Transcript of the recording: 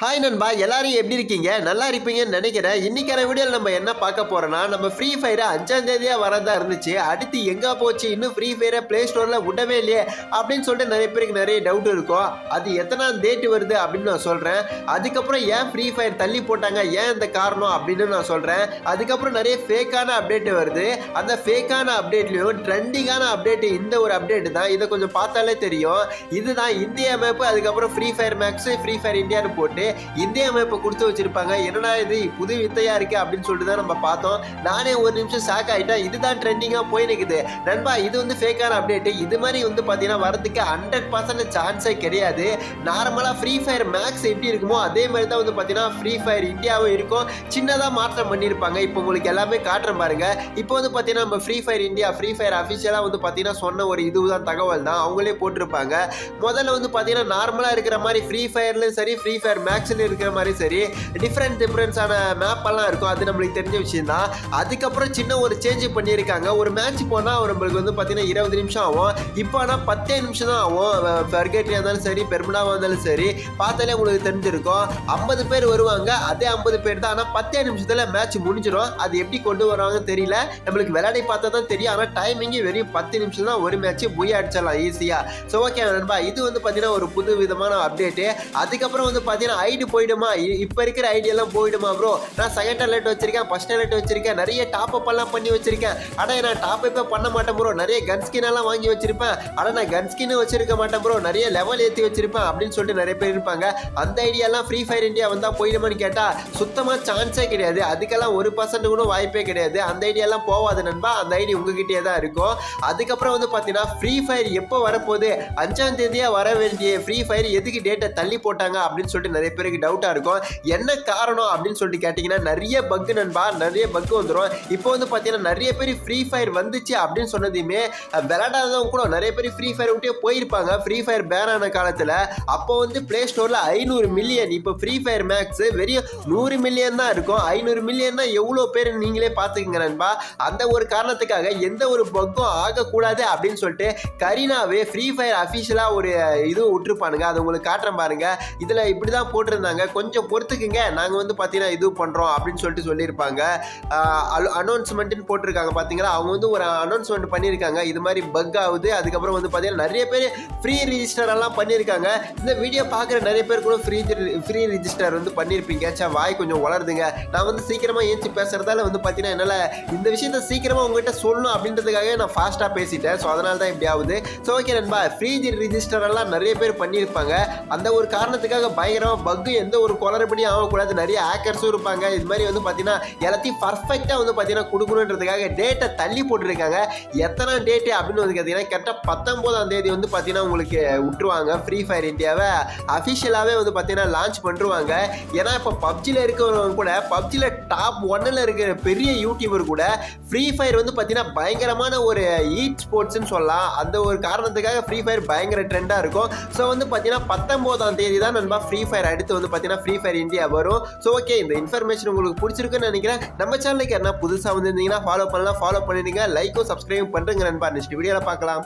Hi நண்பா. எல்லாரும் எப்படி இருக்கீங்க? நல்லா இருப்பீங்கன்னு நினைக்கிறேன். இன்னைக்கான வீடியோவில் நம்ம என்ன பார்க்க போறோம்னா நம்ம ஃப்ரீ ஃபயரை அஞ்சாம் தேதியா வரதா இருந்துச்சு. அடுத்து எங்க போச்சு? இன்னும் ஃப்ரீ ஃபயரை ப்ளே ஸ்டோர்ல விடவே இல்லையே அப்படின்னு சொல்லிட்டு நிறைய பேருக்கு நிறைய டவுட் இருக்கும். அது எத்தனாம் டேட் வருது அப்படின்னு நான் சொல்றேன். அதுக்கப்புறம் ஏன் ஃப்ரீ ஃபயர் தள்ளி போட்டாங்க? ஏன் இந்த காரணம் அப்படின்னு நான் சொல்றேன். அதுக்கப்புறம் நிறைய ஃபேக்கான அப்டேட் வருது. அந்த ஃபேக்கான அப்டேட்லையும் ட்ரெண்டிங்கான அப்டேட் இந்த ஒரு அப்டேட் தான். இதை கொஞ்சம் பார்த்தாலே தெரியும். இதுதான் இந்தியா மேப்பு அதுக்கப்புறம் free fire max free fire இந்தியான்னு போட்டு இந்திய அமைப்பை கொடுத்து வச்சிருப்பாங்க. என்னடா இது புது வித்தையா இருக்கு அப்படின்னு சொல்லிட்டு தான் நம்ம பார்த்தோம். நானே ஒரு நிமிஷம் ஷாக் ஆகிட்டேன் இதுதான் ட்ரெண்டிங்காக போய் நிக்குது. நண்பா இது வந்து ஃபேக்கான அப்டேட் இது மாதிரி வந்து பார்த்தீங்கன்னா வரதுக்கு ஹண்ட்ரட் பர்சன்ட் சான்ஸே கிடையாது. நார்மலாக ஃப்ரீ ஃபயர் மேக்ஸ் எப்படி இருக்குமோ அதே மாதிரி தான் வந்து பார்த்தீங்கன்னா ஃப்ரீ ஃபயர் இந்தியாவும் இருக்கும். சின்னதாக மாற்றம் பண்ணியிருப்பாங்க. இப்போ உங்களுக்கு எல்லாமே காட்டுறேன் பாருங்க. இப்போ வந்து பார்த்தீங்கன்னா நம்ம free fire India free fire அஃபிஷியலாக வந்து பார்த்தீங்கன்னா சொன்ன ஒரு இதுதான் தகவல் தான் அவங்களே போட்டிருப்பாங்க. முதல்ல வந்து பார்த்தீங்கன்னா நார்மலாக இருக்கிற மாதிரி ஃப்ரீ ஃபயர்லேயும் சரி ஃப்ரீ ஃபயர் மேக்ஸ் மேக்ஸ்ல இருக்கிற மாதிரி சரி டிஃப்ரெண்ட் டிஃப்ரெண்ட்ஸான மேப்பெல்லாம் இருக்கும். அது நம்மளுக்கு தெரிஞ்ச விஷயம் தான் அதுக்கப்புறம் சின்ன ஒரு சேஞ்ச் பண்ணியிருக்காங்க. ஒரு மேட்ச் போனால் நம்மளுக்கு வந்து பார்த்தீங்கன்னா இருபது நிமிஷம் ஆகும். இப்போ ஆனால் பத்தே நிமிஷம் தான் ஆகும். ஃபர்கேட்டியாக இருந்தாலும் சரி பெர்மனாவாக இருந்தாலும் சரி பார்த்தாலே உங்களுக்கு தெரிஞ்சிருக்கும். ஐம்பது பேர் வருவாங்க. அதே ஐம்பது பேர் தான். ஆனால் பத்தே நிமிஷத்தில் மேட்ச் முடிஞ்சிடும். அது எப்படி கொண்டு வருவாங்கன்னு தெரியல. நம்மளுக்கு விளையாடி பார்த்தா தான் தெரியும். ஆனால் டைமிங்கு வெறும் பத்து நிமிஷம் தான் ஒரு மேட்ச் போய் அடிச்சிடலாம் ஈஸியாக ஸோ ஓகே நண்பா இது வந்து பார்த்தீங்கன்னா ஒரு புது விதமான அப்டேட்டு அதுக்கப்புறம் வந்து பார்த்தீங்கன்னா ஐடி போயிடுமா? இப்போ இருக்கிற ஐடியெல்லாம் போயிடுமா ப்ரோ நான் செகண்ட் அலர்ட் வச்சிருக்கேன் ஃபர்ஸ்ட் அலர்ட் வச்சிருக்கேன் நிறைய டாப் அப் எல்லாம் பண்ணி வச்சிருக்கேன். ஆனால் நான் டாப் அப்பே பண்ண மாட்டேன் ப்ரோ நிறைய கன் ஸ்கின் எல்லாம் வாங்கி வச்சிருப்பேன். ஆனால் நான் கன் ஸ்கின் வச்சிருக்க மாட்டேன் ப்ரோ நிறைய லெவல் ஏற்றி வச்சிருப்பேன் அப்படின்னு சொல்லிட்டு நிறைய பேர் இருப்பாங்க. அந்த ஐடியாலாம் ஃப்ரீ ஃபயர் இந்தியா வந்தால் போயிடுமான்னு கேட்டால் சுத்தமாக சான்ஸே கிடையாது. அதுக்கெல்லாம் ஒரு பர்சன்ட் கூட வாய்ப்பே கிடையாது. அந்த ஐடியாலாம் போகாது நண்பா. அந்த ஐடி உங்ககிட்டே தான் இருக்கும். அதுக்கப்புறம் வந்து பார்த்தீங்கன்னா ஃப்ரீ ஃபயர் எப்போ வரப்போகுது? அஞ்சாம் தேதியாக வர வேண்டிய ஃப்ரீ ஃபயர் எதுக்கு டேட்டை தள்ளி போட்டாங்க? அப்படின்னு சொல்லிட்டு நிறைய பேருக்கு டவுட்டாக இருக்கும் என்ன காரணம் அப்படின்னு சொல்லிட்டு கேட்டிங்கன்னா நிறைய பக்கு நண்பா நிறைய பக்கு வந்துடும் இப்போ வந்து பார்த்தீங்கன்னா நிறைய பேர் ஃப்ரீ ஃபயர் வந்துச்சு அப்படின்னு சொன்னதையுமே விளையாடாதவங்க கூட நிறைய பேர் ஃப்ரீ ஃபயர் விட்டே போயிருப்பாங்க. ஃப்ரீ ஃபயர் பேன் ஆன காலத்தில் அப்போ வந்து ப்ளே ஸ்டோரில் ஐநூறு மில்லியன் இப்போ ஃப்ரீ ஃபயர் மேக்ஸ் வெறும் நூறு மில்லியன் தான் இருக்கும். ஐநூறு மில்லியன்னா எவ்வளோ பேர் நீங்களே பார்த்துக்கங்க நண்பா. அந்த ஒரு காரணத்துக்காக எந்த ஒரு பக்கும் ஆகக்கூடாது அப்படின்னு சொல்லிட்டு கரீனாவே ஃப்ரீ ஃபயர் அஃபிஷியலாக ஒரு இது விட்டுருப்பானுங்க. அது உங்களுக்கு காட்டுறேன் பாருங்கள் இதில் இப்படி தான் போட்டு போட்டிருந்தாங்க. கொஞ்சம் பொறுத்துக்குங்க. நாங்கள் வந்து பார்த்தீங்கன்னா இது பண்ணுறோம் அப்படின்னு சொல்லிட்டு சொல்லியிருப்பாங்க. அனௌன்ஸ்மெண்ட்டுன்னு போட்டிருக்காங்க பார்த்தீங்களா அவங்க வந்து ஒரு அனௌன்ஸ்மெண்ட் பண்ணியிருக்காங்க. இது மாதிரி பக் ஆகுது. அதுக்கப்புறம் வந்து பார்த்தீங்கன்னா நிறைய பேர் ஃப்ரீ ரிஜிஸ்டர் எல்லாம் பண்ணியிருக்காங்க. இந்த வீடியோ பார்க்குற நிறைய பேர் கூட ஃப்ரீ ஃப்ரீ ரிஜிஸ்டர் வந்து பண்ணியிருப்பீங்க. சே வாய் கொஞ்சம் வளருதுங்க நான் வந்து சீக்கிரமாக ஏஞ்சி பேசுகிறதால வந்து பார்த்தீங்கன்னா என்னால் இந்த விஷயத்த சீக்கிரமாக உங்ககிட்ட சொல்லணும் அப்படின்றதுக்காக நான் ஃபாஸ்ட்டாக பேசிட்டேன். ஸோ அதனால தான் இப்படி ஆகுது. ஸோ ஓகே நண்பா. ஃப்ரீ ரிஜிஸ்டர் எல்லாம் நிறைய பேர் பண்ணியிருப்பாங்க. அந்த ஒரு காரணத்துக்காக பயங்கரமாக பக்கு எந்த ஒரு குளறுபடியும் ஆகக்கூடாது. நிறைய ஹேக்கர்ஸும் இருப்பாங்க. இது மாதிரி வந்து பார்த்தீங்கன்னா எல்லாத்தையும் பர்ஃபெக்டாக வந்து பார்த்தீங்கன்னா கொடுக்கணுன்றதுக்காக டேட்டை தள்ளி போட்டிருக்காங்க. எத்தனை டேட்டு அப்படின்னு வந்து பார்த்தீங்கன்னா கரெக்டாக பத்தொம்போதாம் தேதி வந்து பார்த்தீங்கன்னா உங்களுக்கு விட்டுருவாங்க. ஃப்ரீ ஃபயர் இந்தியாவை அஃபிஷியலாகவே வந்து பார்த்தீங்கன்னா லான்ச் பண்ணுருவாங்க. ஏன்னா இப்போ பப்ஜியில் இருக்கிறவங்க கூட பப்ஜியில் டாப் ஒன்னில் இருக்கிற பெரிய யூடியூபர் கூட ஃப்ரீ ஃபயர் வந்து பார்த்தீங்கன்னா பயங்கரமான ஒரு ஈட் ஸ்போர்ட்ஸ்னு சொல்லலாம். அந்த ஒரு காரணத்துக்காக ஃப்ரீ ஃபயர் பயங்கர ட்ரெண்டாக இருக்கும். ஸோ வந்து பார்த்தீங்கன்னா பத்தொம்போதாம் தேதி தான் நண்பா ஃப்ரீ ஃபயர் அடுத்து வந்து பார்த்தீங்கன்னா ஃப்ரீ ஃபயர் இந்தியா வரும். ஸோ ஓகே இந்த இன்ஃபர்மேஷன் உங்களுக்கு பிடிச்சிருக்குன்னு நினைக்கிறேன். நம்ம சேனலுக்கு என்ன புதுசாக வந்திருந்தீங்கன்னா ஃபாலோ பண்ணலாம். ஃபாலோ பண்ணிடுங்க. லைக்கும் சப்ஸ்கிரைப் பண்ணுறேங்க நண்பா. நெக்ஸ்ட் வீடியோவில் பார்க்கலாம்.